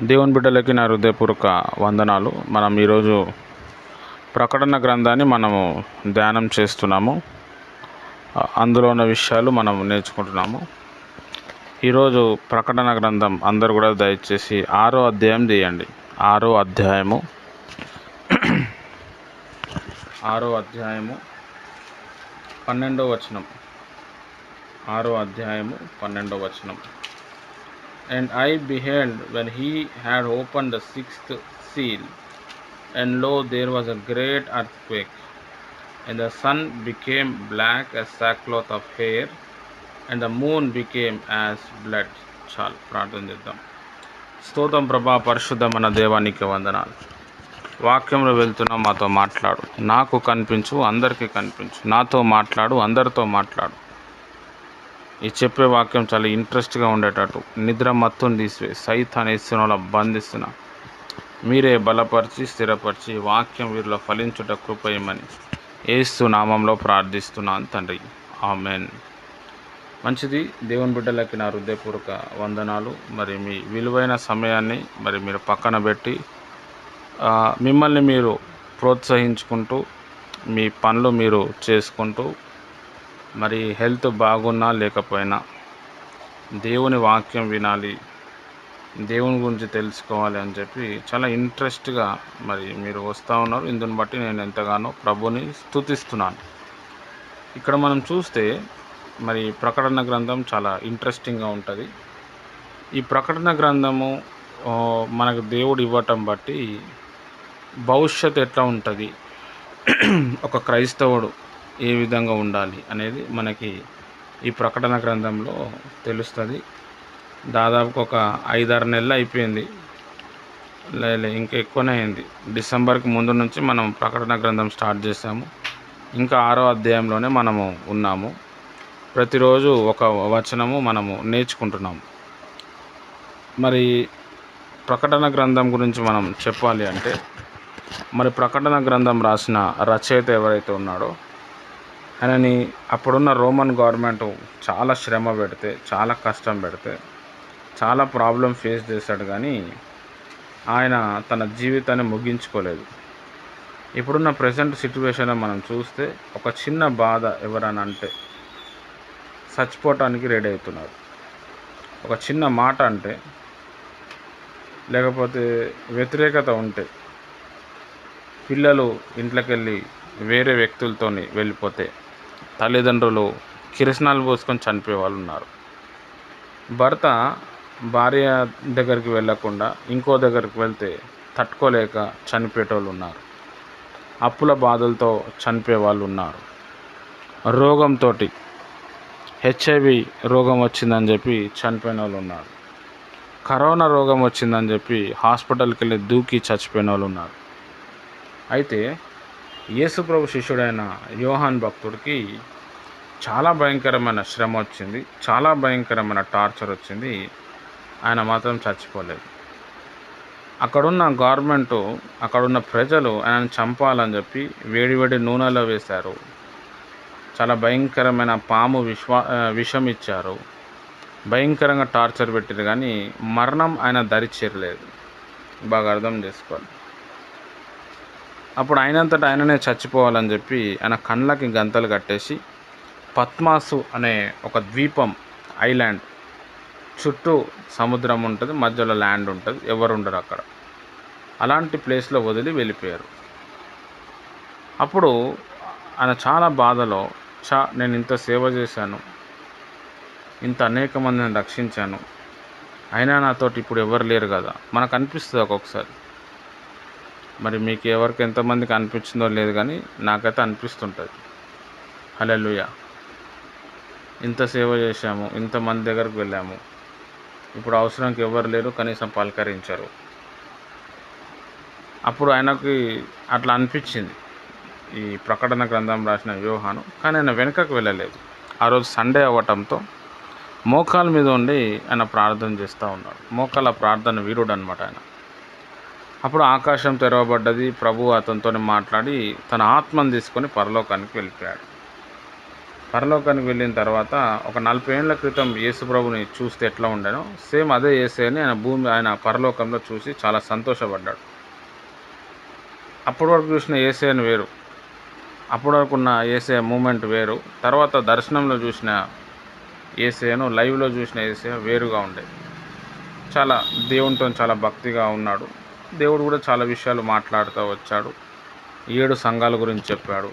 దేవుని బిడ్డలకి నా హృదయపూర్వక వందనాలు. మనం ఈరోజు ప్రకటన గ్రంథాన్ని మనము ధ్యానం చేస్తున్నాము. అందులో ఉన్న విషయాలు మనం నేర్చుకుంటున్నాము. ఈరోజు ప్రకటన గ్రంథం అందరు కూడా దయచేసి ఆరో అధ్యాయం తీయండి ఆరో అధ్యాయము. ఆరో అధ్యాయము పన్నెండో వచనం. ఆరో అధ్యాయము పన్నెండో వచనం. And I beheld when he had opened the sixth seal, and lo, there was a great earthquake, and the sun became black as sackcloth of hair, and the moon became as blood. చాలు ప్రార్థన చేద్దాం స్తోతం ప్రభా పరిశుద్ధమైన దేవానికి వందనాలు వాక్యంలో వెళ్తున్నా మాతో మాట్లాడు నాకు కనిపించు అందరికీ కనిపించు నాతో మాట్లాడు అందరితో మాట్లాడు ఈ చెప్పే వాక్యం చాలా ఇంట్రెస్ట్గా ఉండేటట్టు. నిద్ర మత్తుని తీసివే. సైతాన్ని ఇస్తున్న బంధిస్తున్న. మీరే బలపరిచి స్థిరపరిచి వాక్యం వీరిలో ఫలించుట కృపయమని ఏస్తు నామంలో ప్రార్థిస్తున్నాను తండ్రి. ఆమెన్. మంచిది దేవుని బిడ్డలకి నా హృదయపూర్వక వందనాలు. మరి మీ విలువైన సమయాన్ని మరి మీరు పక్కన పెట్టి మిమ్మల్ని మీరు ప్రోత్సహించుకుంటూ మీ పనులు మీరు చేసుకుంటూ మరి హెల్త్ బాగున్నా లేకపోయినా దేవుని వాక్యం వినాలి దేవుని గురించి తెలుసుకోవాలి అని చెప్పి చాలా ఇంట్రెస్ట్గా మరి మీరు వస్తూ ఉన్నారు. ఇందుని బట్టి నేను ఎంతగానో ప్రభుని స్తుతిస్తున్నాను. ఇక్కడ మనం చూస్తే మరి ప్రకటన గ్రంథం చాలా ఇంట్రెస్టింగ్గా ఉంటుంది. ఈ ప్రకటన గ్రంథము మనకు దేవుడు ఇవ్వటం బట్టి భవిష్యత్ ఎట్లా ఉంటుంది? ఒక క్రైస్తవుడు ఏ విధంగా ఉండాలి అనేది మనకి ఈ ప్రకటన గ్రంథంలో తెలుస్తుంది. దాదాపు ఒక ఐదారు నెలలు అయిపోయింది. లేదు ఇంకా ఎక్కువనే అయింది. డిసెంబర్కి ముందు నుంచి మనం ప్రకటన గ్రంథం స్టార్ట్ చేసాము ఇంకా ఆరో అధ్యాయంలోనే మనము ఉన్నాము. ప్రతిరోజు ఒక వచనము మనము నేర్చుకుంటున్నాము. మరి ప్రకటన గ్రంథం గురించి మనం చెప్పాలి అంటే మరి ప్రకటన గ్రంథం రాసిన రచయిత ఎవరైతే ఉన్నాడో ఆయనని అప్పుడున్న రోమన్ గవర్నమెంట్ చాలా శ్రమ పెడితే చాలా కష్టం పెడితే చాలా ప్రాబ్లం ఫేస్ చేశాడు కానీ ఆయన తన జీవితాన్ని ముగించుకోలేదు. ఇప్పుడున్న ప్రజెంట్ సిచ్యువేషన్ మనం చూస్తే ఒక చిన్న బాధ ఎవరని అంటే చచ్చిపోవటానికి రెడీ అవుతున్నారు. ఒక చిన్న మాట అంటే లేకపోతే వ్యతిరేకత ఉంటే పిల్లలు ఇంట్లోకి వెళ్ళి వేరే వ్యక్తులతోని వెళ్ళిపోతే తల్లిదండ్రులు కిరసనాలు పోసుకొని చనిపోయే వాళ్ళు ఉన్నారు. భర్త భార్య దగ్గరికి వెళ్ళకుండా ఇంకో దగ్గరికి వెళ్తే తట్టుకోలేక చనిపోయేటోళ్ళు ఉన్నారు. అప్పుల బాధలతో చనిపోయే వాళ్ళు ఉన్నారు. రోగంతో హెచ్ఐవి రోగం వచ్చిందని చెప్పి చనిపోయిన వాళ్ళు ఉన్నారు. కరోనా రోగం వచ్చిందని చెప్పి హాస్పిటల్కి వెళ్ళి దూకి చచ్చిపోయిన వాళ్ళు ఉన్నారు. అయితే యేసుప్రభు శిష్యుడైన యోహాన్ భక్తుడికి చాలా భయంకరమైన శ్రమ వచ్చింది. చాలా భయంకరమైన టార్చర్ వచ్చింది. ఆయన మాత్రం చచ్చిపోలేదు. అక్కడున్న గవర్నమెంట్ అక్కడున్న ప్రజలు ఆయనను చంపాలని చెప్పి వేడివేడి నూనెలో వేశారు. చాలా భయంకరమైన పాము విశ్వా విషం ఇచ్చారు. భయంకరంగా టార్చర్ పెట్టారు కానీ మరణం ఆయన దరి చేరలేదు బాగా అర్థం చేసుకోవాలి. అప్పుడు ఆయనంతట ఆయననే చచ్చిపోవాలని చెప్పి ఆయన కళ్ళకి గంతలు కట్టేసి పద్మాసు అనే ఒక ద్వీపం ఐలాండ్ చుట్టూ సముద్రం ఉంటుంది మధ్యలో ల్యాండ్ ఉంటుంది ఎవరు ఉండరు అక్కడ. అలాంటి ప్లేస్లో వదిలి వెళ్ళిపోయారు. అప్పుడు ఆయన చాలా బాధలో చా నేను ఇంత సేవ చేశాను ఇంత అనేక మందిని రక్షించాను అయినా నాతోటి ఇప్పుడు ఎవరు లేరు కదా? మనకు అనిపిస్తుంది ఒక్కొక్కసారి. మరి మీకు ఎవరికి ఎంతమందికి అనిపించిందో లేదు కానీ నాకైతే అనిపిస్తుంటుంది. హలెలుయ ఇంత సేవ చేశాము ఇంతమంది దగ్గరకు వెళ్ళాము. ఇప్పుడు అవసరానికి ఎవరు లేరు కనీసం పలకరించరు. అప్పుడు ఆయనకి అట్లా అనిపించింది. ఈ ప్రకటన గ్రంథం రాసిన వ్యూహాను కానీ ఆయన వెనుకకు వెళ్ళలేదు. ఆ రోజు సండే అవ్వటంతో మోకాల మీద ఉండి ఆయన ప్రార్థన చేస్తూ ఉన్నాడు. మోకాల ప్రార్థన వీరుడు అనమాట ఆయన. అప్పుడు ఆకాశం తెరవబడ్డది. ప్రభు అతనితో మాట్లాడి తన ఆత్మను తీసుకొని పరలోకానికి వెళ్ళిపోయాడు. పరలోకానికి వెళ్ళిన తర్వాత ఒక నలభై ఏళ్ళ క్రితం యేసు ప్రభుని చూస్తే ఎట్లా ఉండేనో సేమ్ అదే యేసేని ఆయన భూమి ఆయన పరలోకంలో చూసి చాలా సంతోషపడ్డాడు. అప్పటి వరకు చూసిన ఏసైని వేరు. అప్పటి వరకు ఉన్న ఏసే మూమెంట్ వేరు. తర్వాత దర్శనంలో చూసిన ఏసేను లైవ్లో చూసిన ఏసే వేరుగా ఉండేది. చాలా దేవునితో చాలా భక్తిగా ఉన్నాడు. దేవుడు కూడా చాలా విషయాలు మాట్లాడుతూ వచ్చాడు. ఏడు సంఘాల గురించి చెప్పాడు.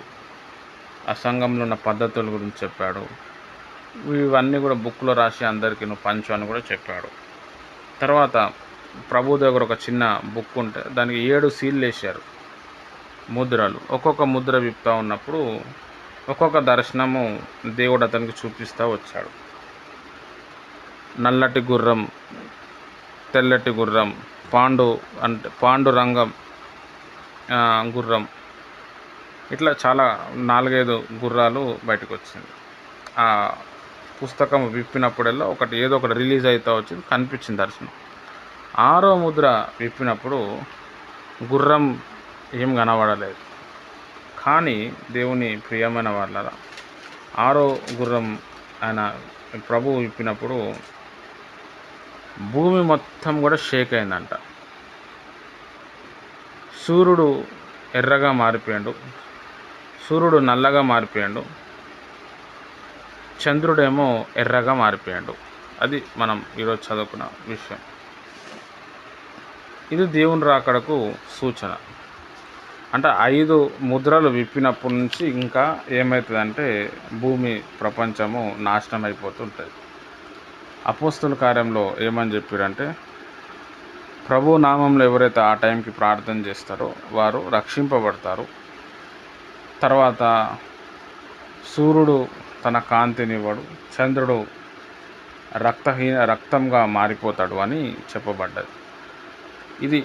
ఆ సంఘంలో ఉన్న పద్ధతుల గురించి చెప్పాడు. ఇవన్నీ కూడా బుక్లో రాసి అందరికీ నువ్వు పంచు అని కూడా చెప్పాడు. తర్వాత ప్రభు దగ్గర ఒక చిన్న బుక్ ఉంటే దానికి ఏడు సీళ్ళు వేశారు ముద్రలు. ఒక్కొక్క ముద్ర విప్తా ఉన్నప్పుడు ఒక్కొక్క దర్శనము దేవుడు అతనికి చూపిస్తూ వచ్చాడు. నల్లటి గుర్రం తెల్లటి గుర్రం పాండు అంటే పాండురంగం గుర్రం. ఇట్లా చాలా నాలుగైదు గుర్రాలు బయటకు వచ్చింది ఆ పుస్తకం విప్పినప్పుడల్లా ఒకటి ఏదో ఒకటి రిలీజ్ అవుతా వచ్చింది కనిపించింది దర్శనం. ఆరో ముద్ర విప్పినప్పుడు గుర్రం ఏం కనబడలేదు. కానీ దేవుని ప్రియమైన వాళ్ళ ఆరో గుర్రం ఆయన ప్రభువు విప్పినప్పుడు భూమి మొత్తం కూడా షేక్ అయిందంట. సూర్యుడు ఎర్రగా మారిపోయాడు. సూర్యుడు నల్లగా మారిపోయాడు. చంద్రుడేమో ఎర్రగా మారిపోయాడు. అది మనం ఈరోజు చదువుకున్న విషయం. ఇది దేవుని రాకడకు సూచన. అంటే ఐదు ముద్రలు విప్పినప్పటి నుంచి ఇంకా ఏమవుతుందంటే భూమి ప్రపంచము నాశనం అయిపోతుంటుంది అపోస్తుల కార్యంలో ఏమని చెప్పారంటే ప్రభు నామంలో ఎవరైతే ఆ టైంకి ప్రార్థన చేస్తారో వారు రక్షింపబడతారు. తర్వాత సూర్యుడు తన కాంతినివ్వడు చంద్రుడు రక్తహీన రక్తంగా మారిపోతాడు అని చెప్పబడ్డది. ఇది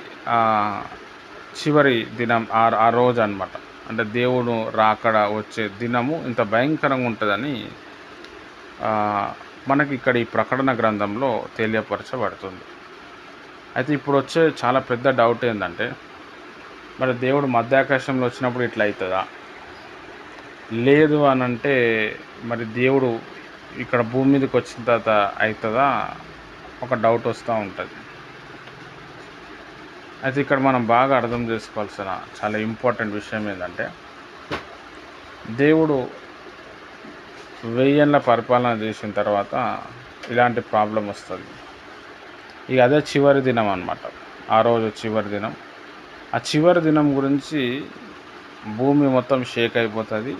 చివరి దినం ఆ ఆ రోజు అన్నమాట. అంటే దేవుడు రాకడ వచ్చే దినము ఇంత భయంకరంగా ఉంటుందని మనకి ఇక్కడ ఈ ప్రకటన గ్రంథంలో తెలియపరచబడుతుంది. అయితే ఇప్పుడు వచ్చే చాలా పెద్ద డౌట్ ఏంటంటే మరి దేవుడు మధ్యాకాశంలో వచ్చినప్పుడు ఇట్లా అవుతుందా లేదు అని అంటే మరి దేవుడు ఇక్కడ భూమి మీదకి వచ్చిన తర్వాత అవుతుందా ఒక డౌట్ వస్తూ ఉంటుంది. అయితే ఇక్కడ మనం బాగా అర్థం చేసుకోవాల్సిన చాలా ఇంపార్టెంట్ విషయం ఏంటంటే దేవుడు వెయ్యేళ్ళ పరిపాలన చేసిన తర్వాత ఇలాంటి ప్రాబ్లం వస్తుంది. ఇక అదే చివరి దినం అనమాట ఆ రోజు చివరి దినం. ఆ చివరి దినం గురించి భూమి మొత్తం షేక్ అయిపోతుంది.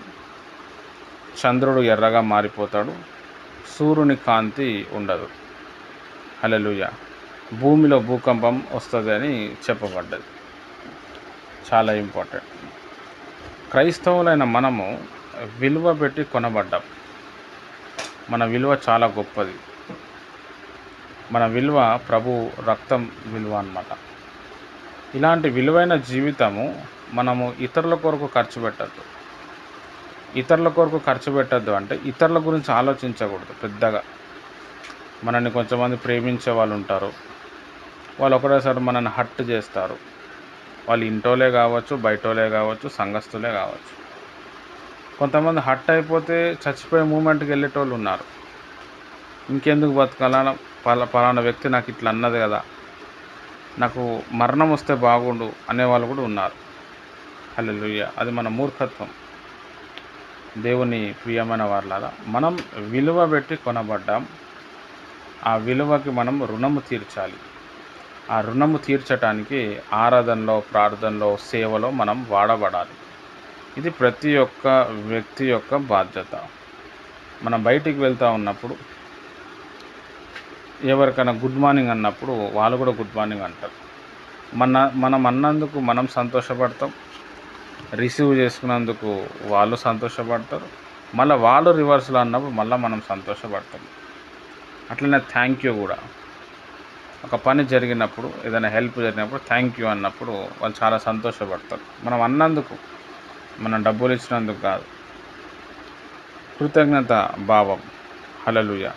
చంద్రుడు ఎర్రగా మారిపోతాడు. సూర్యుని కాంతి ఉండదు. హలలుయ భూమిలో భూకంపం వస్తుంది అని చెప్పబడ్డది. చాలా ఇంపార్టెంట్. క్రైస్తవులైన మనము విలువ పెట్టి కొనబడ్డాం. మన విలువ చాలా గొప్పది. మన విలువ ప్రభు రక్తం విలువ అన్నమాట. ఇలాంటి విలువైన జీవితము మనము ఇతరుల కొరకు ఖర్చు పెట్టద్దు. ఇతరుల కొరకు ఖర్చు పెట్టద్దు అంటే ఇతరుల గురించి ఆలోచించకూడదు పెద్దగా. మనల్ని కొంతమంది ప్రేమించే వాళ్ళు ఉంటారు. వాళ్ళు ఒకటేసారి మనల్ని హట్ చేస్తారు. వాళ్ళు ఇంటోలే కావచ్చు బయటోలే కావచ్చు సంఘస్థులే కావచ్చు. కొంతమంది హట్ అయిపోతే చచ్చిపోయే మూమెంట్కి వెళ్ళేటోళ్ళు ఉన్నారు. ఇంకెందుకు బతకాల? పలా పలానా వ్యక్తి నాకు ఇట్లా అన్నది కదా. నాకు మరణం వస్తే బాగుండు అనేవాళ్ళు కూడా ఉన్నారు. హల్లెలూయా. అది మన మూర్ఖత్వం. దేవుని ప్రియమైన వాళ్ళగా మనం విలువ పెట్టి కొనబడ్డాం. ఆ విలువకి మనం రుణము తీర్చాలి. ఆ రుణము తీర్చటానికి ఆరాధనలో ప్రార్థనలో సేవలో మనం వాడబడాలి. ఇది ప్రతి ఒక్క వ్యక్తి యొక్క బాధ్యత. మనం బయటికి వెళ్తూ ఉన్నప్పుడు ఎవరికైనా గుడ్ మార్నింగ్ అన్నప్పుడు వాళ్ళు కూడా గుడ్ మార్నింగ్ అంటారు. మన మనం అన్నందుకు మనం సంతోషపడతాం. రిసీవ్ చేసుకున్నందుకు వాళ్ళు సంతోషపడతారు. మళ్ళీ వాళ్ళు రివర్స్లో అన్నప్పుడు మళ్ళీ మనం సంతోషపడతాం. అట్లనే థ్యాంక్ యూ కూడా. ఒక పని జరిగినప్పుడు ఏదైనా హెల్ప్ జరిగినప్పుడు థ్యాంక్ యూ అన్నప్పుడు వాళ్ళు చాలా సంతోషపడతారు. మనం అన్నందుకు మనం డబ్బులు ఇచ్చినందుకు కాదు. కృతజ్ఞత భావం. హలలుయ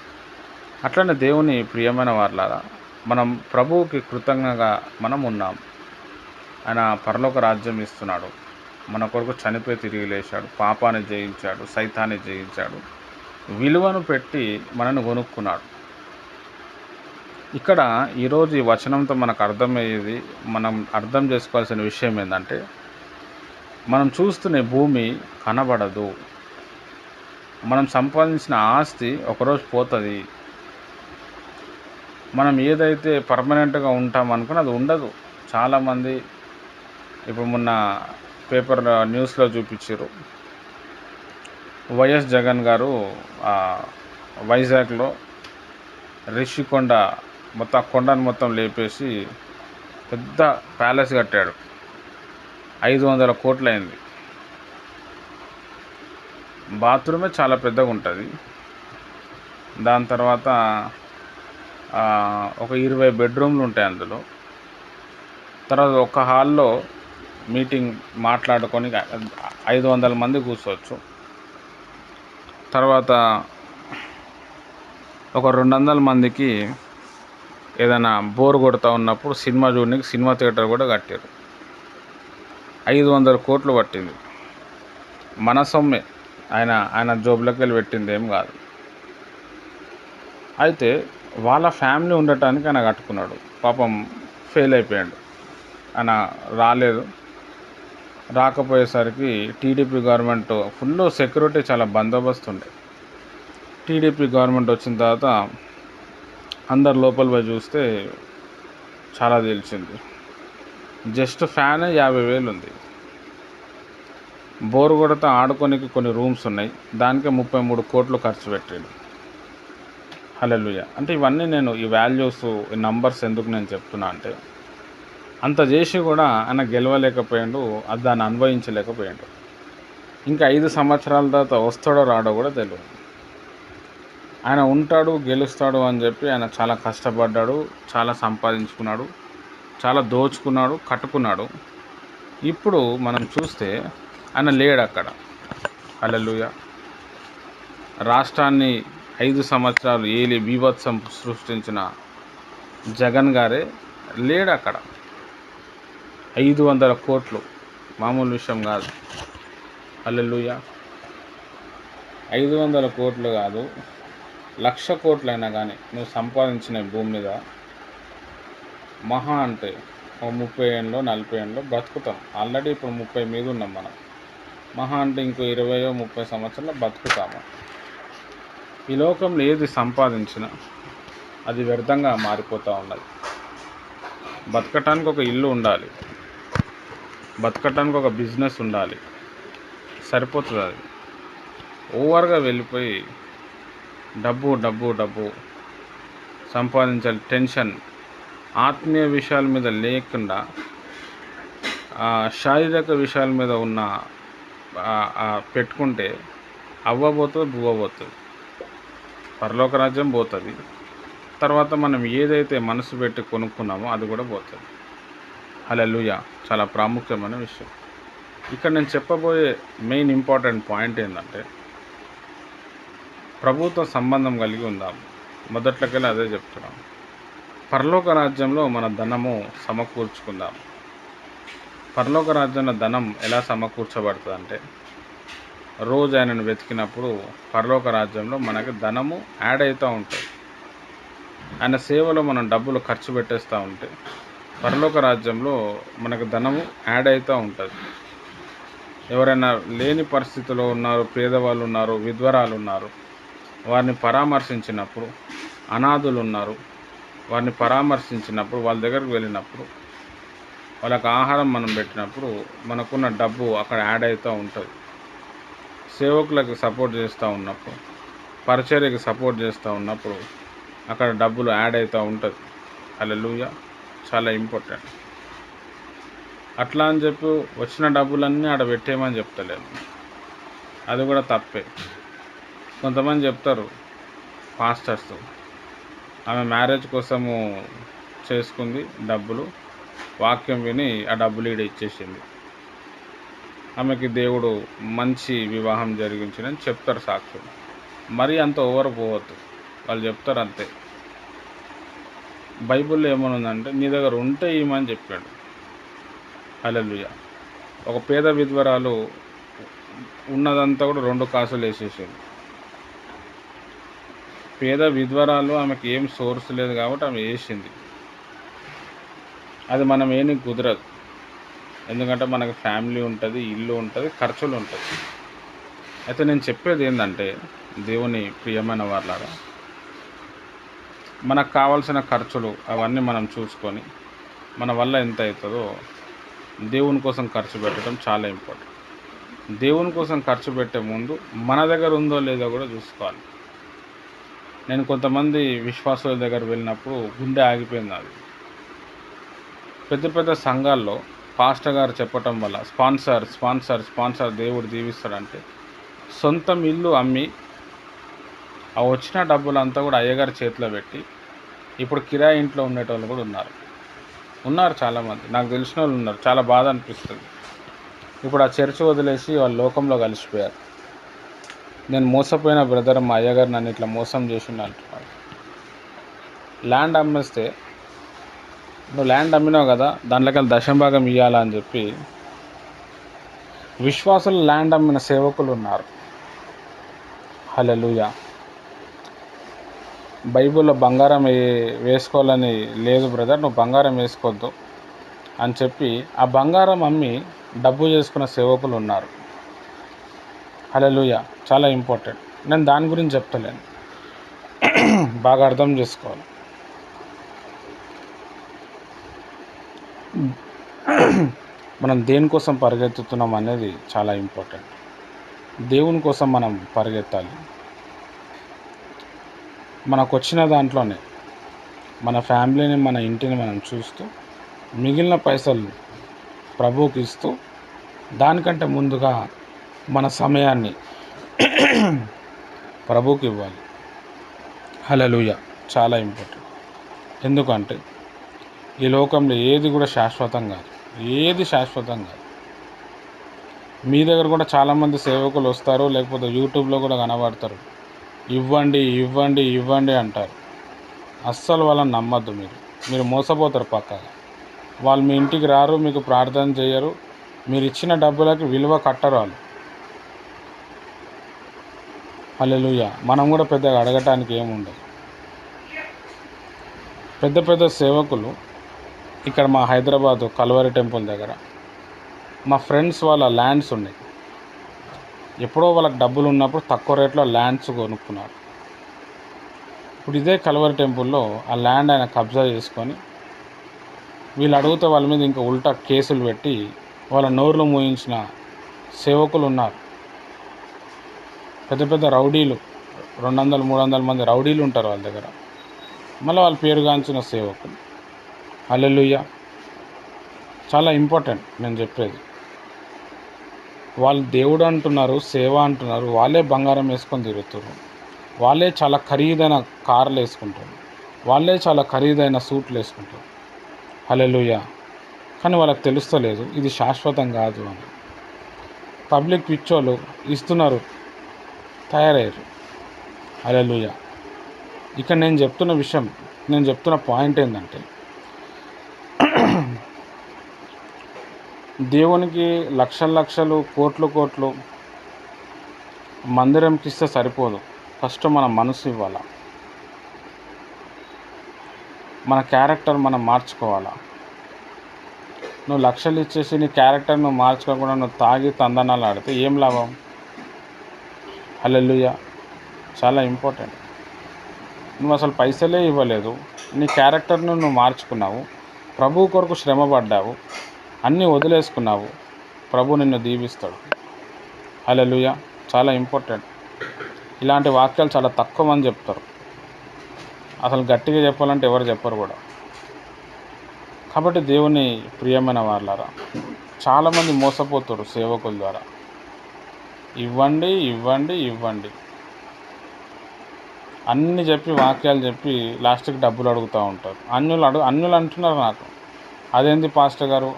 అట్లనే దేవుని ప్రియమైన వాళ్ళ మనం ప్రభువుకి కృతజ్ఞగా మనం ఉన్నాం. ఆయన పరలోక రాజ్యం ఇస్తున్నాడు. మన కొరకు చనిపోయి తిరిగి లేచాడు. పాపాన్ని జయించాడు. సైతాన్ని జయించాడు. విలువను పెట్టి మనను కొనుక్కున్నాడు ఇక్కడ ఈరోజు ఈ వచనంతో మనకు అర్థమయ్యేది మనం అర్థం చేసుకోవాల్సిన విషయం ఏంటంటే మనం చూస్తున్న భూమి కనబడదు. మనం సంపాదించిన ఆస్తి ఒకరోజు పోతుంది. మనం ఏదైతే పర్మనెంట్గా ఉంటాం అనుకుని అది ఉండదు. చాలామంది ఇప్పుడు మొన్న పేపర్ న్యూస్లో చూపించారు. వైఎస్ జగన్ గారు వైజాగ్లో రిషికొండ మొత్తం ఆ కొండను మొత్తం లేపేసి పెద్ద ప్యాలెస్ కట్టాడు. ఐదు వందల కోట్లు అయింది బాత్రూమే చాలా పెద్దగా ఉంటుంది దాని తర్వాత ఒక ఇరవై బెడ్రూమ్లు ఉంటాయి అందులో. తర్వాత ఒక హాల్లో మీటింగ్ మాట్లాడుకొని ఐదు వందల మంది కూర్చోవచ్చు. తర్వాత ఒక రెండు వందల మందికి ఏదైనా బోర్ కొడుతూ ఉన్నప్పుడు సినిమా చూడడానికి సినిమా థియేటర్ కూడా కట్టారు ఐదు వందల కోట్లు పట్టింది. మన సొమ్మే ఆయన ఆయన జోబులోకి వెళ్ళి పెట్టింది ఏం కాదు. అయితే వాళ్ళ ఫ్యామిలీ ఉండటానికి ఆయన కట్టుకున్నాడు. పాపం ఫెయిల్ అయిపోయాడు. ఆయన రాలేదు. రాకపోయేసరికి టీడీపీ గవర్నమెంట్ ఫుల్ సెక్యూరిటీ చాలా బందోబస్తు ఉండే. టీడీపీ గవర్నమెంట్ వచ్చిన తర్వాత అందరు లోపల పోయి చూస్తే చాలా తెలిసింది జస్ట్ ఫ్యాన్ యాభై వేలు ఉంది బోరు కొడతా ఆడుకోనికి కొన్ని రూమ్స్ ఉన్నాయి. దానికే ముప్పై మూడు కోట్లు ఖర్చు పెట్టాడు. హలెలుయ అంటే ఇవన్నీ నేను ఈ వాల్యూస్ ఈ నంబర్స్ ఎందుకు నేను చెప్తున్నా అంటే అంత చేసి కూడా ఆయన గెలవలేకపోయాడు అది దాన్ని అనుభవించలేకపోయాడు ఇంకా ఐదు సంవత్సరాల తర్వాత వస్తాడో రాడో కూడా తెలియదు ఆయన ఉంటాడు గెలుస్తాడు అని చెప్పి ఆయన చాలా కష్టపడ్డాడు చాలా సంపాదించుకున్నాడు. చాలా దోచుకున్నాడు కట్టుకున్నాడు. ఇప్పుడు మనం చూస్తే ఆయన లేడు అక్కడ. అలలుయ రాష్ట్రాన్ని ఐదు సంవత్సరాలు ఏలి బీభత్సం సృష్టించిన జగన్ గారే లేడు అక్కడ. ఐదు వందల కోట్లు మామూలు విషయం కాదు. అల్లెలుయ ఐదు వందల కోట్లు కాదు లక్ష కోట్లైనా కానీ నువ్వు సంపాదించిన భూమి మీద మహా అంటే ఓ ముప్పై ఏళ్ళలో నలభై ఏళ్ళలో బ్రతుకుతాం ఆల్రెడీ ఇప్పుడు ముప్పై మీద ఉన్నాం మనం. మహా అంటే ఇంకో ఇరవయో ముప్పై సంవత్సరాలు బతుకుతాము. ఈ లోకంలో ఏది సంపాదించినా అది వ్యర్థంగా మారిపోతూ ఉన్నది. బతకటానికి ఒక ఇల్లు ఉండాలి. బతకటానికి ఒక బిజినెస్ ఉండాలి. సరిపోతుంది అది. ఓవర్గా వెళ్ళిపోయి డబ్బు డబ్బు డబ్బు సంపాదించాలి. టెన్షన్ ఆత్మీయ విషయాల మీద లేకుండా శారీరక విషయాల మీద ఉన్న పెట్టుకుంటే అవ్వబోతుంది బువ్వబోతుంది. పరలోక రాజ్యం పోతుంది. తర్వాత మనం ఏదైతే మనసు పెట్టి కొనుక్కున్నామో అది కూడా పోతుంది. హల్లెలూయా. చాలా ప్రాముఖ్యమైన విషయం. ఇక్కడ నేను చెప్పబోయే మెయిన్ ఇంపార్టెంట్ పాయింట్ ఏంటంటే ప్రభుత్వ సంబంధం కలిగి ఉందాం మొదట్లోకెళ్ళి అదే చెప్తున్నాం పరలోక రాజ్యంలో మన ధనము సమకూర్చుకుందాం. పరలోక రాజ్యంలో ధనం ఎలా సమకూర్చబడుతుంది అంటే రోజు ఆయనను వెతికినప్పుడు పరలోక రాజ్యంలో మనకి ధనము యాడ్ అవుతూ ఉంటుంది ఆయన సేవలో మనం డబ్బులు ఖర్చు పెట్టేస్తూ ఉంటే పరలోక రాజ్యంలో మనకు ధనము యాడ్ అవుతూ ఉంటుంది. ఎవరైనా లేని పరిస్థితిలో ఉన్నారు పేదవాళ్ళు ఉన్నారు విధ్వరాలు ఉన్నారు వారిని పరామర్శించినప్పుడు అనాథులు ఉన్నారు వారిని పరామర్శించినప్పుడు వాళ్ళ దగ్గరకు వెళ్ళినప్పుడు వాళ్ళకి ఆహారం మనం పెట్టినప్పుడు మనకున్న డబ్బు అక్కడ యాడ్ అవుతూ ఉంటుంది. సేవకులకు సపోర్ట్ చేస్తూ ఉన్నప్పుడు పరిచర్యకి సపోర్ట్ చేస్తూ ఉన్నప్పుడు అక్కడ డబ్బులు యాడ్ అవుతూ ఉంటుంది. అలా చాలా ఇంపార్టెంట్. అట్లా అని చెప్పి వచ్చిన డబ్బులన్నీ ఆడ పెట్టేయమని చెప్తలేదు. అది కూడా తప్పే. కొంతమంది చెప్తారు పాస్టర్స్ ఆమె మ్యారేజ్ కోసము చేసుకుంది డబ్బులు. వాక్యం విని ఆ డబ్బులు ఈడ ఇచ్చేసింది. ఆమెకి దేవుడు మంచి వివాహం జరిగించిందని చెప్తారు సాక్షులు మరీ అంత ఓవర్ పోవద్దు. వాళ్ళు చెప్తారు అంతే. బైబిల్లో ఏమనుందంటే నీ దగ్గర ఉంటే ఏమని చెప్పాడు. హల్లెలూయా. ఒక పేద విధ్వరాలు ఉన్నదంతా కూడా రెండు కాసులు వేసేసింది. పేద విధ్వరాలు ఆమెకి ఏం సోర్స్ లేదు కాబట్టి ఆమె వేసింది అది మనం ఏమి కుదరదు. ఎందుకంటే మనకు ఫ్యామిలీ ఉంటుంది ఇల్లు ఉంటుంది ఖర్చులు ఉంటుంది. అయితే నేను చెప్పేది ఏంటంటే దేవుని ప్రియమైన వాళ్ళగా మనకు కావాల్సిన ఖర్చులు అవన్నీ మనం చూసుకొని మన వల్ల ఎంత అవుతుందో దేవుని కోసం ఖర్చు పెట్టడం చాలా ఇంపార్టెంట్. దేవుని కోసం ఖర్చు పెట్టే ముందు మన దగ్గర ఉందో లేదో కూడా చూసుకోవాలి. నేను కొంతమంది విశ్వాసుల దగ్గర వెళ్ళినప్పుడు గుండె ఆగిపోయింది అది. పెద్ద పెద్ద సంఘాల్లో పాస్టర్ గారు చెప్పటం వల్ల స్పాన్సర్ స్పాన్సర్ స్పాన్సర్ దేవుడు దీవిస్తాడంటే సొంతం ఇల్లు అమ్మి ఆ వచ్చిన డబ్బులంతా కూడా అయ్యగారి చేతిలో పెట్టి ఇప్పుడు కిరాయి ఇంట్లో ఉండేటోళ్ళు కూడా ఉన్నారు. ఉన్నారు చాలామంది. నాకు తెలిసిన వాళ్ళు ఉన్నారు. చాలా బాధ అనిపిస్తుంది. ఇప్పుడు ఆ చర్చ్ వదిలేసి వాళ్ళు లోకంలో కలిసిపోయారు. నేను మోసపోయిన బ్రదర్ మా అయ్యగారు నన్ను ఇట్లా మోసం చేసిండు అంటున్నాడు ల్యాండ్ అమ్మేస్తే నువ్వు ల్యాండ్ అమ్మినావు కదా దాంట్లోకి దశంభాగం భాగం ఇవ్వాలా అని చెప్పి విశ్వాసులు ల్యాండ్ అమ్మిన సేవకులు ఉన్నారు. హలలుయ బైబిల్లో బంగారం వే- వేసుకోవాలని లేదు బ్రదర్ నువ్వు బంగారం వేసుకోవద్దు అని చెప్పి ఆ బంగారం అమ్మి డబ్బు చేసుకున్న సేవకులు ఉన్నారు. హలలుయ చాలా ఇంపార్టెంట్. నేను దాని గురించి చెప్తలేను. బాగా అర్థం చేసుకోవాలి. మనం దేనికోసం పరిగెత్తుతున్నాం అనేది చాలా ఇంపార్టెంట్. దేవుని కోసం మనం పరిగెత్తాలి. మనకు వచ్చిన దాంట్లోనే మన ఫ్యామిలీని మన ఇంటిని మనం చూస్తూ మిగిలిన పైసలు ప్రభువుకి ఇస్తూ దానికంటే ముందుగా మన సమయాన్ని ప్రభుకి ఇవ్వాలి. హలలుయ చాలా ఇంపార్టెంట్. ఎందుకంటే ఈ లోకంలో ఏది కూడా శాశ్వతం కాదు. ఏది శాశ్వతం కాదు. మీ దగ్గర కూడా చాలామంది సేవకులు వస్తారు లేకపోతే యూట్యూబ్లో కూడా కనబడతారు. ఇవ్వండి ఇవ్వండి ఇవ్వండి అంటారు. అస్సలు వాళ్ళని నమ్మద్దు మీరు. మీరు మోసపోతారు పక్కగా. వాళ్ళు మీ ఇంటికి రారు మీకు ప్రార్థన చేయరు. మీరు ఇచ్చిన డబ్బులకి విలువ కట్టరు వాళ్ళు హలెలుయ మనం కూడా పెద్దగా అడగటానికి ఏముండదు పెద్ద పెద్ద సేవకులు ఇక్కడ మా హైదరాబాద్ కల్వరి టెంపుల్ దగ్గర మా ఫ్రెండ్స్ వాళ్ళ ల్యాండ్స్ ఉన్నాయి. ఎప్పుడో వాళ్ళకి డబ్బులు ఉన్నప్పుడు తక్కువ రేట్లో ల్యాండ్స్ కొనుక్కున్నారు. ఇప్పుడు ఇదే కల్వరి టెంపుల్లో ఆ ల్యాండ్ ఆయన కబ్జా చేసుకొని వీళ్ళు అడిగితే వాళ్ళ మీద ఇంకా ఉల్టా కేసులు పెట్టి వాళ్ళ నోర్లు మూయించిన సేవకులు ఉన్నారు. పెద్ద పెద్ద రౌడీలు రెండు వందలు మూడు వందల మంది రౌడీలు ఉంటారు వాళ్ళ దగ్గర. మళ్ళీ వాళ్ళు పేరుగాంచిన సేవకులు. అల్లెలుయ్య చాలా ఇంపార్టెంట్ నేను చెప్పేది. వాళ్ళు దేవుడు అంటున్నారు సేవ అంటున్నారు వాళ్ళే బంగారం వేసుకొని తిరుగుతారు వాళ్ళే చాలా ఖరీదైన కార్లు వేసుకుంటారు. వాళ్ళే చాలా ఖరీదైన సూట్లు వేసుకుంటారు. హలెలుయ కానీ వాళ్ళకి తెలుస్తలేదు ఇది శాశ్వతం కాదు అని. పబ్లిక్ పిచ్చోళ్ళు ఇస్తున్నారు తయారయ్యారు. అలెలుయ ఇక్కడ నేను చెప్తున్న విషయం నేను చెప్తున్న పాయింట్ ఏంటంటే దేవునికి లక్షల లక్షలు కోట్లు కోట్లు మందిరంకి ఇస్తే సరిపోదు. ఫస్ట్ మన మనసు ఇవ్వాలా? మన క్యారెక్టర్ మనం మార్చుకోవాలా? నువ్వు లక్షలు ఇచ్చేసి నీ క్యారెక్టర్ నువ్వు మార్చుకోకుండా నువ్వు తాగి తందనాలు ఆడితే ఏం లాభం? అల్లెలుయ చాలా ఇంపార్టెంట్. నువ్వు అసలు పైసలే ఇవ్వలేదు. నీ క్యారెక్టర్ను నువ్వు మార్చుకున్నావు. ప్రభు కొరకు శ్రమ పడ్డావు అన్నీ వదిలేసుకున్నావు. ప్రభు నిన్ను దీవిస్తాడు. హల్లెలూయ. చాలా ఇంపార్టెంట్. ఇలాంటి వాక్యాలు చాలా తక్కువ మంది చెప్తారు. అసలు గట్టిగా చెప్పాలంటే ఎవరు చెప్పరు కూడా. కాబట్టి దేవుని ప్రియమైన వాళ్ళారా చాలామంది మోసపోతారు సేవకుల ద్వారా. ఇవ్వండి ఇవ్వండి ఇవ్వండి. అన్ని చెప్పి వాక్యాలు చెప్పి లాస్ట్కి డబ్బులు అడుగుతూ ఉంటారు. అన్యులు అడుగు అన్యులు అంటున్నారు నాకు. అదేంది పాస్టర్ గారు?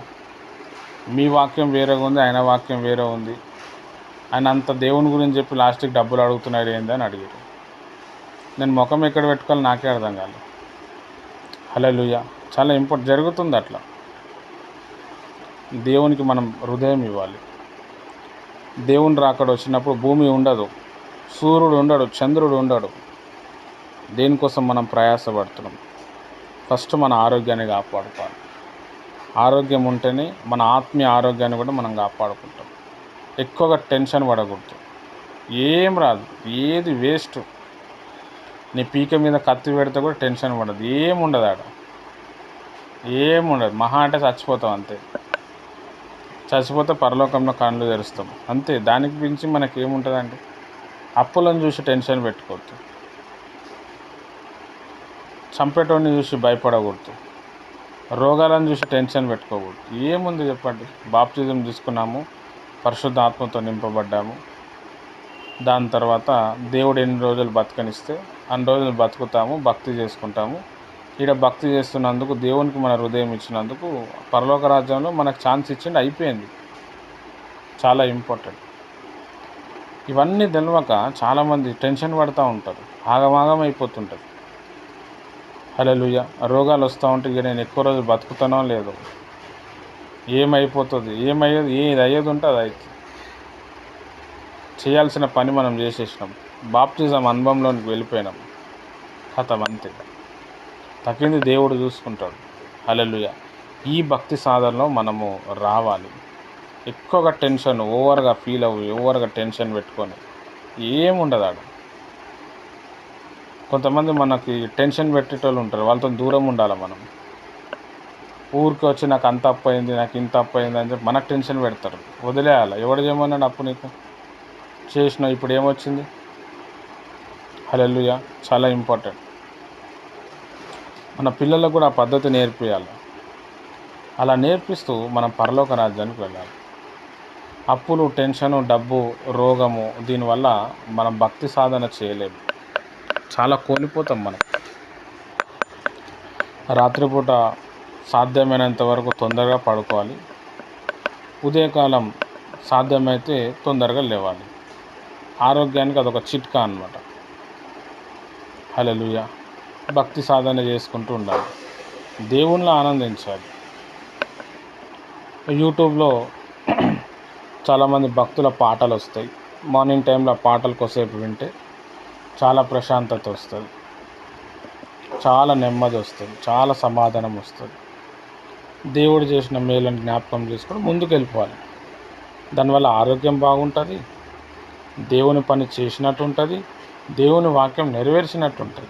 మీ వాక్యం వేరేగా ఉంది ఆయన వాక్యం వేరే ఉంది. ఆయన అంత దేవుని గురించి చెప్పి లాస్ట్కి డబ్బులు అడుగుతున్నాడు ఏంది అని అడిగారు. నేను ముఖం ఎక్కడ పెట్టుకోవాలి నాకే అర్థం కాలేదు హలో చాలా ఇంపార్టెంట్ జరుగుతుంది అట్లా. దేవునికి మనం హృదయం ఇవ్వాలి. దేవుని రాకడ వచ్చినప్పుడు భూమి ఉండదు సూర్యుడు ఉండడు చంద్రుడు ఉండడు. దేనికోసం మనం ప్రయాసపడుతున్నాం? ఫస్ట్ మన ఆరోగ్యాన్ని కాపాడుకోవాలి. ఆరోగ్యం ఉంటేనే మన ఆత్మీయ ఆరోగ్యాన్ని కూడా మనం కాపాడుకుంటాం. ఎక్కువగా టెన్షన్ పడకూడదు. ఏం రాదు ఏది వేస్ట్. నీ పీక మీద కత్తి పెడితే కూడా టెన్షన్ పడదు ఏం ఉండదు ఆడ. ఏం ఉండదు మహా అంటే చచ్చిపోతాం అంతే. చచ్చిపోతే పరలోకంలో కళ్ళు తెరుస్తాం. అంతే దానికి మించి మనకి ఏముంటుందండి అప్పులను చూసి టెన్షన్ పెట్టుకోవద్దు. చంపేటోడిని చూసి భయపడకూడదు. రోగాలను చూసి టెన్షన్ పెట్టుకోకూడదు. ఏముంది చెప్పండి? బాప్తిజం తీసుకున్నాము పరిశుద్ధ ఆత్మతో నింపబడ్డాము. దాని తర్వాత దేవుడు ఎన్ని రోజులు బతకనిస్తే అన్ని రోజులు బతుకుతాము భక్తి చేసుకుంటాము. ఈడ భక్తి చేస్తున్నందుకు దేవునికి మన హృదయం ఇచ్చినందుకు పరలోక రాజ్యంలో మనకు ఛాన్స్ ఇచ్చింది అయిపోయింది. చాలా ఇంపార్టెంట్. ఇవన్నీ తెలియక చాలామంది టెన్షన్ పడుతూ ఉంటారు ఆగమాగం అయిపోతుంటుంది. హలోయ రోగాలు వస్తూ ఉంటే ఇక నేను ఎక్కువ రోజులు బతుకుతానో లేదో. ఏమైపోతుంది? ఏమయ్యేది? ఏది అయ్యేది ఉంటే అది అవుతుంది చేయాల్సిన పని మనం చేసేసినాం. బాప్టిజం అనుభవంలోనికి వెళ్ళిపోయినాం. కథం అంతే. తగ్గింది దేవుడు చూసుకుంటాడు. హలలుయ ఈ భక్తి సాధనలో మనము రావాలి. ఎక్కువగా టెన్షన్ ఓవర్గా ఫీల్ అవ్వు ఓవర్గా టెన్షన్ పెట్టుకొని ఏముండదు ఆడ. కొంతమంది మనకి టెన్షన్ పెట్టేటోళ్ళు ఉంటారు. వాళ్ళతో దూరం ఉండాలి మనం. ఊరికి వచ్చి నాకు అంత అప్పయింది నాకు ఇంత అప్పు అయింది అని చెప్పి మనకు టెన్షన్ పెడతారు. వదిలేయాలి. ఎవడు చేయమన్నాడు అప్పు నీకు? చేసినావు ఇప్పుడు ఏమొచ్చింది? హలెల్లుయా. చాలా ఇంపార్టెంట్. మన పిల్లలకు కూడా ఆ పద్ధతి నేర్పియాలి. అలా నేర్పిస్తూ మనం పరలోక రాజ్యానికి వెళ్ళాలి. అప్పులు టెన్షను డబ్బు రోగము దీనివల్ల మనం భక్తి సాధన చేయలేము. చాలా కోల్పోతాం మనం. రాత్రిపూట సాధ్యమైనంత వరకు తొందరగా పడుకోవాలి. ఉదయకాలం సాధ్యమైతే తొందరగా లేవాలి. ఆరోగ్యానికి అదొక చిట్కా అనమాట హలలుయ భక్తి సాధన చేసుకుంటూ ఉండాలి. దేవుణ్ణి ఆనందించాలి. యూట్యూబ్లో చాలామంది భక్తుల పాటలు వస్తాయి. మార్నింగ్ టైంలో పాటలు కొసేపు వింటే చాలా ప్రశాంతత వస్తుంది. చాలా నెమ్మది వస్తుంది. చాలా సమాధానం వస్తుంది. దేవుడు చేసిన మేలను జ్ఞాపకం చేసుకొని ముందుకు వెళ్ళిపోవాలి దానివల్ల ఆరోగ్యం బాగుంటుంది. దేవుని పని చేసినట్టు ఉంటుంది. దేవుని వాక్యం నెరవేర్చినట్టు ఉంటుంది.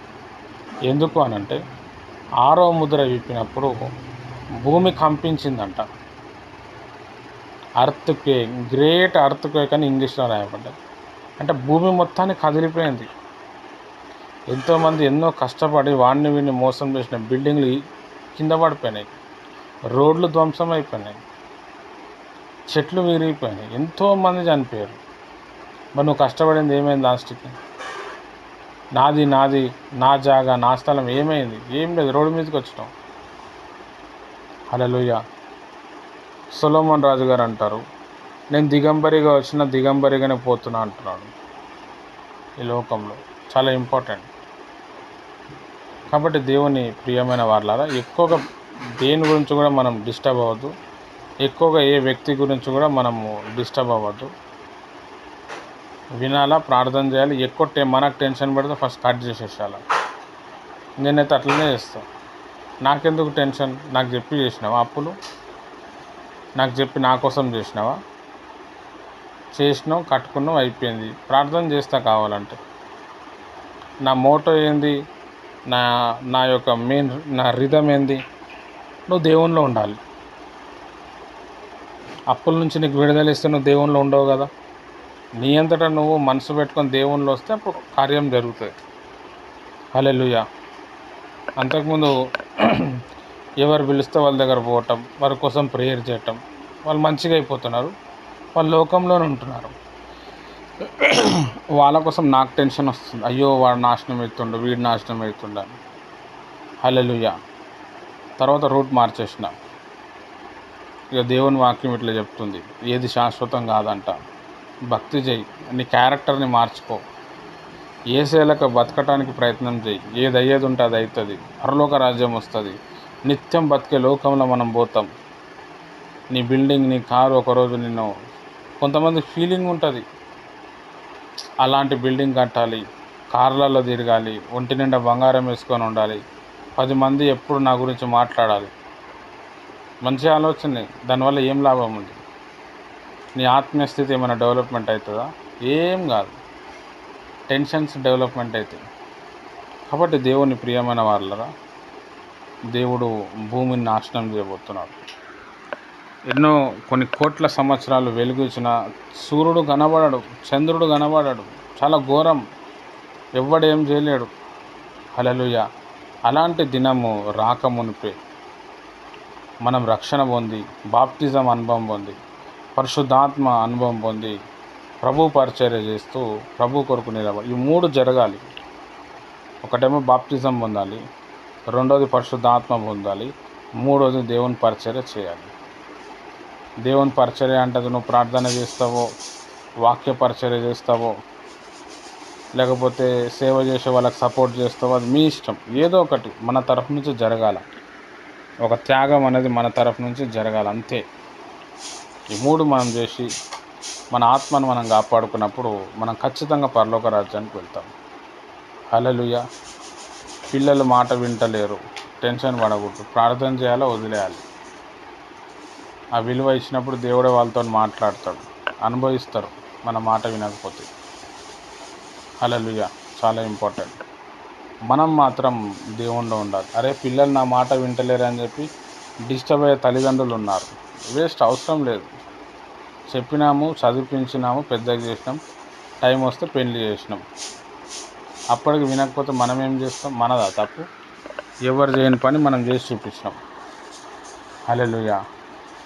ఎందుకు అనంటే ఆరో ముద్ర విప్పినప్పుడు భూమి కంపించిందంట. Earthquake great earthquake అని ఇంగ్లీష్లో రాయబడ్డది. అంటే భూమి మొత్తాన్ని కదిలిపోయింది. ఎంతోమంది ఎన్నో కష్టపడి వాడిని వీడిని మోసం చేసిన బిల్డింగ్లు కింద పడిపోయినాయి. రోడ్లు ధ్వంసం అయిపోయినాయి. చెట్లు విరిగిపోయినాయి. ఎంతోమంది చనిపోయారు. మరి నువ్వు కష్టపడింది ఏమైంది లాస్ట్కి? నాది నాది నా జాగా నా స్థలం ఏమైంది? ఏం లేదు రోడ్డు మీదకి వచ్చినాం. హలోయ సొలోమన్ రాజు గారు అంటారు నేను దిగంబరిగా వచ్చిన దిగంబరిగానే పోతున్నా అంటున్నాడు ఈ లోకంలో. చాలా ఇంపార్టెంట్. కాబట్టి దేవుని ప్రియమైన వాళ్ళారా ఎక్కువగా దేని గురించి కూడా మనం డిస్టర్బ్ అవ్వద్దు. ఎక్కువగా ఏ వ్యక్తి గురించి కూడా మనము డిస్టర్బ్ అవ్వద్దు. వినాలా ప్రార్థన చేయాలి. ఎక్కువ టె మనకు టెన్షన్ పెడితే ఫస్ట్ కట్ చేసేసాల నేనైతే అట్లనే చేస్తాను నాకెందుకు టెన్షన్? నాకు చెప్పి చేసినావా అప్పులు? నాకు చెప్పి నా కోసం చేసినావా? చేసినావు కట్టుకున్నావు అయిపోయింది. ప్రార్థన చేస్తా కావాలంటే. నా మోటో ఏంది? నా నా యొక్క మెయిన్ నా రిధం ఏంది? నువ్వు దేవుణ్ణిలో ఉండాలి. అప్పుల నుంచి నీకు విడుదల ఇస్తే నువ్వు దేవుణ్ణిలో ఉండవు కదా. నీ అంతటా నువ్వు మనసు పెట్టుకొని దేవునిలో వస్తే అప్పుడు కార్యం జరుగుతుంది. హలెలుయ అంతకుముందు ఎవరు పిలిస్తే వాళ్ళ దగ్గర పోవటం వారి కోసం ప్రేయర్ చేయటం వాళ్ళు మంచిగా అయిపోతున్నారు. వాళ్ళు లోకంలోనే ఉంటున్నారు. వాళ్ళ కోసం నాకు టెన్షన్ వస్తుంది. అయ్యో వాడు నాశనం అవుతుండు వీడు నాశనం అవుతుండ హలెలుయ తర్వాత రూట్ మార్చేసిన. ఇక దేవుని వాక్యం ఇట్లా చెప్తుంది. ఏది శాశ్వతం కాదంట. భక్తి చేయి నీ క్యారెక్టర్ని మార్చుకో. ఏసేలక బతకటానికి ప్రయత్నం చేయి. ఏది అయ్యేది ఉంటే అది అవుతుంది పరలోక రాజ్యం వస్తుంది. నిత్యం బతికే లోకంలో మనం పోతాం. నీ బిల్డింగ్ నీ కారు ఒకరోజు నిన్ను కొంతమంది ఫీలింగ్ ఉంటుంది. అలాంటి బిల్డింగ్ కట్టాలి. కార్లలో తిరగాలి. ఒంటి నిండా బంగారం వేసుకొని ఉండాలి. పది మంది ఎప్పుడు నా గురించి మాట్లాడాలి? మంచి ఆలోచనే. దానివల్ల ఏం లాభం ఉంది? నీ ఆత్మీయస్థితి ఏమైనా డెవలప్మెంట్ అవుతుందా? ఏం కాదు. టెన్షన్స్ డెవలప్మెంట్ అవుతాయి. కాబట్టి దేవుని ప్రియమైన వాళ్ళరా దేవుడు భూమిని నాశనం చేయబోతున్నాడు. ఎన్నో కొన్ని కోట్ల సంవత్సరాలు వెలుగుచిన సూర్యుడు కనబడడు చంద్రుడు కనబడడు. చాలా ఘోరం. ఎవ్వడేం చేయలేడు. హలలుయ అలాంటి దినము రాకమునిపే. మనం రక్షణ పొంది బాప్తిజం అనుభవం పొంది పరిశుద్ధాత్మ అనుభవం పొంది ప్రభు పరిచర్య చేస్తూ ప్రభు కొరకు నిలబడి ఈ మూడు జరగాలి. ఒకటేమో బాప్తిజం పొందాలి రెండోది పరిశుద్ధాత్మ పొందాలి మూడోది దేవుని పరిచర్య చేయాలి. దేవుని పరిచర్య అంటే నువ్వు ప్రార్థన చేస్తావో వాక్య పరిచర్య చేస్తావో లేకపోతే సేవ చేసే వాళ్ళకి సపోర్ట్ చేస్తావో అది మీ ఇష్టం. ఏదో ఒకటి మన తరఫు నుంచి జరగాల. ఒక త్యాగం అనేది మన తరఫు నుంచి జరగాలి. అంతే. ఈ మూడు మనం చేసి మన ఆత్మను మనం కాపాడుకున్నప్పుడు మనం ఖచ్చితంగా పరలోక రాజ్యానికి వెళ్తాం. హలలుయ పిల్లలు మాట వింటలేరు. టెన్షన్ పడకూడదు. ప్రార్థన చేయాలో వదిలేయాలి. ఆ విలువ ఇచ్చినప్పుడు దేవుడే వాళ్ళతో మాట్లాడతాడు. అనుభవిస్తారు. మన మాట వినకపోతే. హలలుయ చాలా ఇంపార్టెంట్. మనం మాత్రం దేవుణ్ణి ఉండాలి. అరే పిల్లలు నా మాట వింటలేరు అని చెప్పి డిస్టర్బ్ అయ్యే తల్లిదండ్రులు ఉన్నారు. వేస్ట్ అవసరం లేదు. చెప్పినాము చదివించినాము పెద్దగా చేసినాం. టైం వస్తే పెళ్ళి చేసినాం. అప్పటికి వినకపోతే మనం ఏం చేస్తాం? మనదా తప్పు? ఎవరు చేయని పని మనం చేసి చూపించినాం. హలెలుయ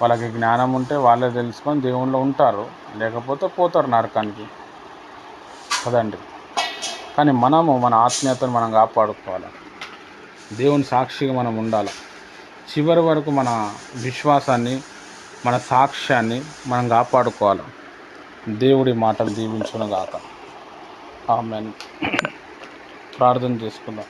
వాళ్ళకి జ్ఞానం ఉంటే వాళ్ళే తెలుసుకొని దేవుళ్ళు ఉంటారు. లేకపోతే పోతారు నరకానికి. కదండి కానీ మనము మన ఆత్మీయతను మనం కాపాడుకోవాలి. దేవుని సాక్షిగా మనం ఉండాలి. చివరి వరకు మన విశ్వాసాన్ని మన సాక్ష్యాన్ని మనం కాపాడుకోవాలి. దేవుడి మాటలు దీవించును గాక ఆమె ప్రార్థన చేసుకుందాం.